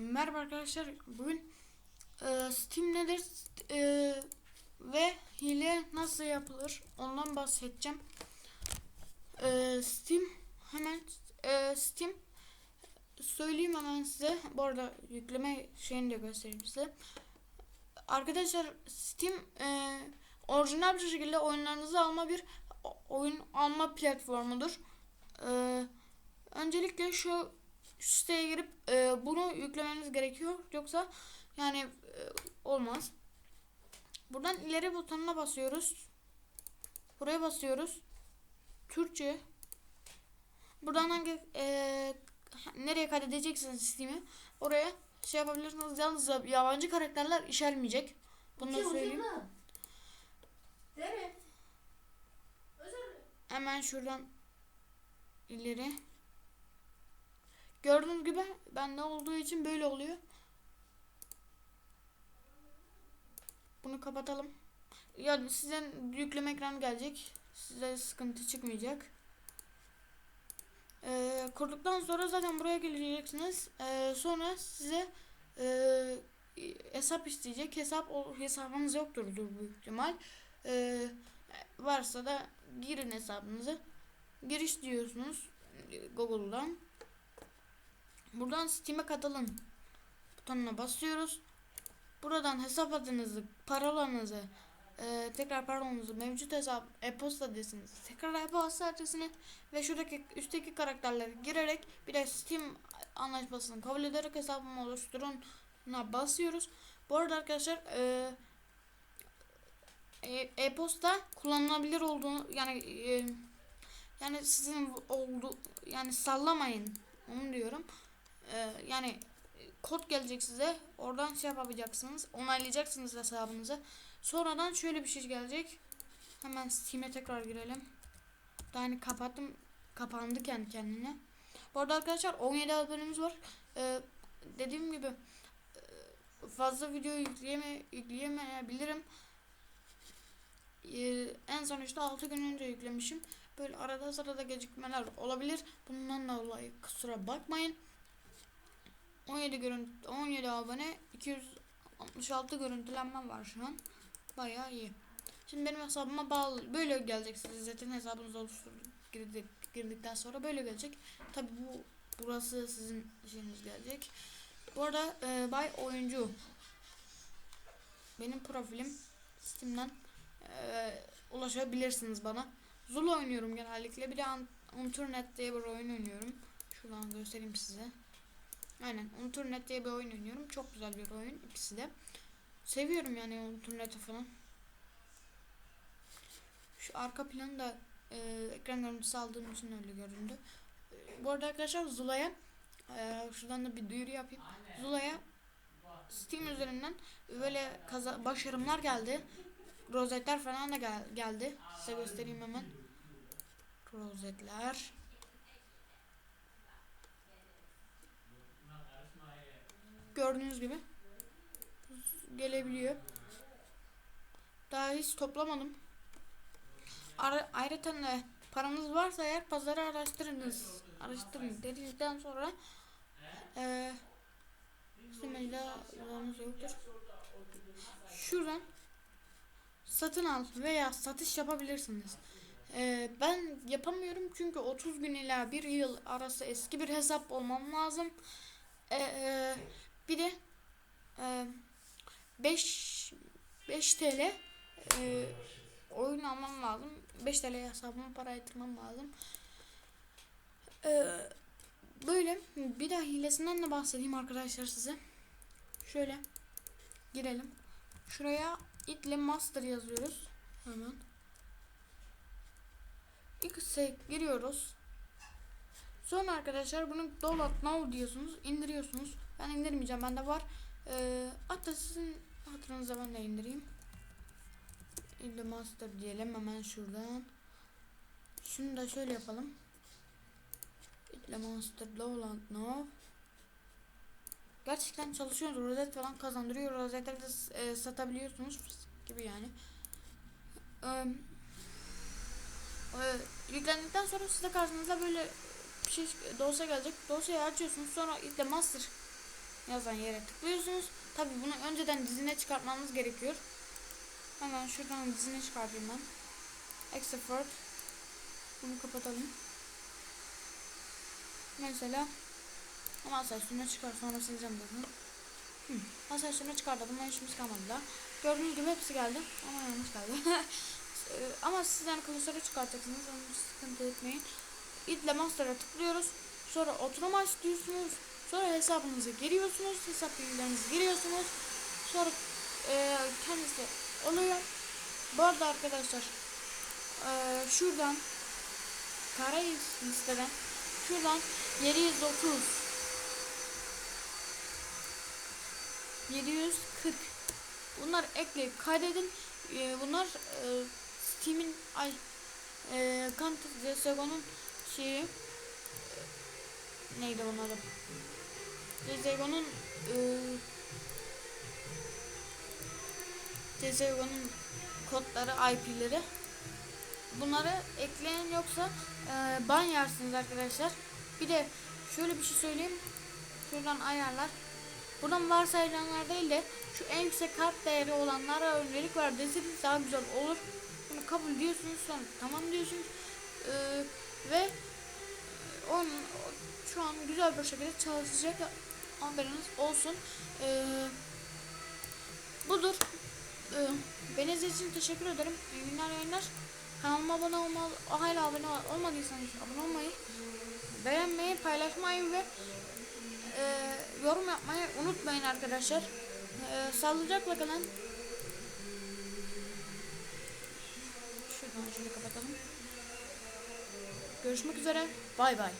Merhaba arkadaşlar. Bugün e, Steam nedir e, ve hile nasıl yapılır ondan bahsedeceğim. E, Steam hemen e, Steam söyleyeyim hemen size. Bu arada yükleme şeyini de göstereyim size. Arkadaşlar Steam e, orijinal bir şekilde oyunlarınızı alma bir oyun alma platformudur. E, öncelikle şu şu siteye girip e, bunu yüklemeniz gerekiyor. Yoksa yani e, olmaz. Buradan ileri butonuna basıyoruz. Buraya basıyoruz. Türkçe. Buradan hangi e, nereye kaydedeceksiniz Steam'i oraya şey yapabilirsiniz. Yalnız yabancı karakterler işelmeyecek. Bunu da söyleyeyim. Hemen şuradan ileri. Gördüğünüz gibi bende olduğu için böyle oluyor. Bunu kapatalım. Yani size yükleme ekranı gelecek. Size sıkıntı çıkmayacak. Ee, kurduktan sonra zaten buraya geleceksiniz. Ee, sonra size e, hesap isteyecek. Hesap o hesabınız yoktur büyük ihtimal. Ee, varsa da girin hesabınızı. Giriş diyorsunuz Google'dan. Buradan Steam'e katılın butonuna basıyoruz. Buradan hesap adınızı, parolanızı, e, tekrar parolanızı, mevcut hesap, e-posta adresinizi, tekrar e-posta adresini ve şuradaki üstteki karakterleri girerek bir de Steam anlaşmasını kabul ederek hesabımı oluşturuna basıyoruz. Bu arada arkadaşlar e, e- e-posta kullanılabilir olduğunu yani e, yani sizin oldu yani sallamayın onu diyorum. Ee, yani e, kod gelecek size. Oradan şey yapacaksınız. Onaylayacaksınız hesabınızı. Sonradan şöyle bir şey gelecek. Hemen Steam'e tekrar girelim. Daha hani kapattım. Kapandı kendi kendine. Bu arada arkadaşlar 17 abonemiz var. Ee, dediğim gibi e, fazla video yükleyeme, yükleyemeyebilirim. Ee, en son işte 6 gün önce yüklemişim. Böyle arada sırada gecikmeler olabilir. Bundan dolayı kusura bakmayın. 17 görüntü 17 abone 266 görüntülenme var şu an. Bayağı iyi. Şimdi benim hesabıma bağlı böyle gelecek size zaten hesabınızı oluşturduk girdik, girdikten sonra böyle gelecek. Tabi bu burası sizin işiniz gelecek. Bu arada e, Bay Oyuncu benim profilim Steam'den e, ulaşabilirsiniz bana. Zulu oynuyorum genellikle. Bir de Unturnet diye bir oyun oynuyorum. Şuradan göstereyim size. Aynen Unturnet diye bir oyun oynuyorum. Çok güzel bir oyun ikisi de. Seviyorum yani Unturnet'i falan. Şu arka planı da e, ekran görüntüsü aldığım için öyle göründü. E, bu arada arkadaşlar Zula'ya e, şuradan da bir duyuru yapayım. Zula'ya Steam üzerinden böyle kaza başarımlar geldi. Rozetler falan da gel geldi. Size göstereyim hemen. Rozetler. Gördüğünüz gibi gelebiliyor. Daha hiç toplamadım. Ara, ayrıca paranız varsa eğer pazarı araştırınız. Araştırın dedikten sonra yolunuz yoktur. Şuradan satın al veya satış yapabilirsiniz. Ee, ben yapamıyorum çünkü 30 gün ila 1 yıl arası eski bir hesap olmam lazım. Ee, bir de e, 5 5 TL e, oyun almam lazım. 5 TL hesabıma para yatırmam lazım. Ee, böyle bir daha hilesinden de bahsedeyim arkadaşlar size. Şöyle girelim. Şuraya itle master yazıyoruz. Hemen. X'e giriyoruz. Sonra arkadaşlar bunu download now diyorsunuz. indiriyorsunuz. Ben indirmeyeceğim. Bende var. Ee, sizin hatırınıza ben de indireyim. İlle master diyelim hemen şuradan. Şunu da şöyle yapalım. İlle master download now. Gerçekten çalışıyor. Rozet falan kazandırıyor. Rozetleri de e, satabiliyorsunuz gibi yani. Ee, e, yüklendikten sonra size karşınıza böyle bir şey dosya gelecek. Dosyayı açıyorsunuz. Sonra de master yazan yere tıklıyorsunuz. Tabi bunu önceden dizine çıkartmamız gerekiyor. Hemen şuradan dizine çıkartayım ben. Export. Bunu kapatalım. Mesela masa üstüne çıkar sonra sileceğim zaten. Hı. Masa üstüne çıkardı. Bundan işimiz kalmadı da. Gördüğünüz gibi hepsi geldi. Ama yanlış geldi. Ee, Ama siz yani klasörü çıkartacaksınız. Onu sıkıntı etmeyin. İtle master'a tıklıyoruz. Sonra oturum aç diyorsunuz. Sonra hesabınızı giriyorsunuz. Hesap bilgilerinizi giriyorsunuz. Sonra e, kendisi oluyor. Bu arada arkadaşlar e, şuradan kara listeden şuradan 730 740 Bunlar ekleyip kaydedin. E, bunlar e, Steam'in ay e, Counter CSGO'nun şeyi e, neydi adı? CSGO'nun e, CSGO'nun kodları, IP'leri bunları ekleyen yoksa e, ban yersiniz arkadaşlar. Bir de şöyle bir şey söyleyeyim. Şuradan ayarlar. Buradan varsayılanlar değil de şu en yüksek kart değeri olanlara öncelik var deseniz daha güzel olur. Bunu kabul diyorsunuz sonra tamam diyorsunuz. Ee, ve onun şu an güzel bir şekilde çalışacak haberiniz olsun. Ee, budur. Ee, beni izlediğiniz için teşekkür ederim. İyi günler yayınlar. Kanalıma abone olmalı, hala abone olmadıysanız abone olmayı, beğenmeyi, paylaşmayı ve e, yorum yapmayı unutmayın arkadaşlar. E, sağlıcakla kalın. Şuradan şöyle kapatalım. Görüşmek üzere. Bay bay.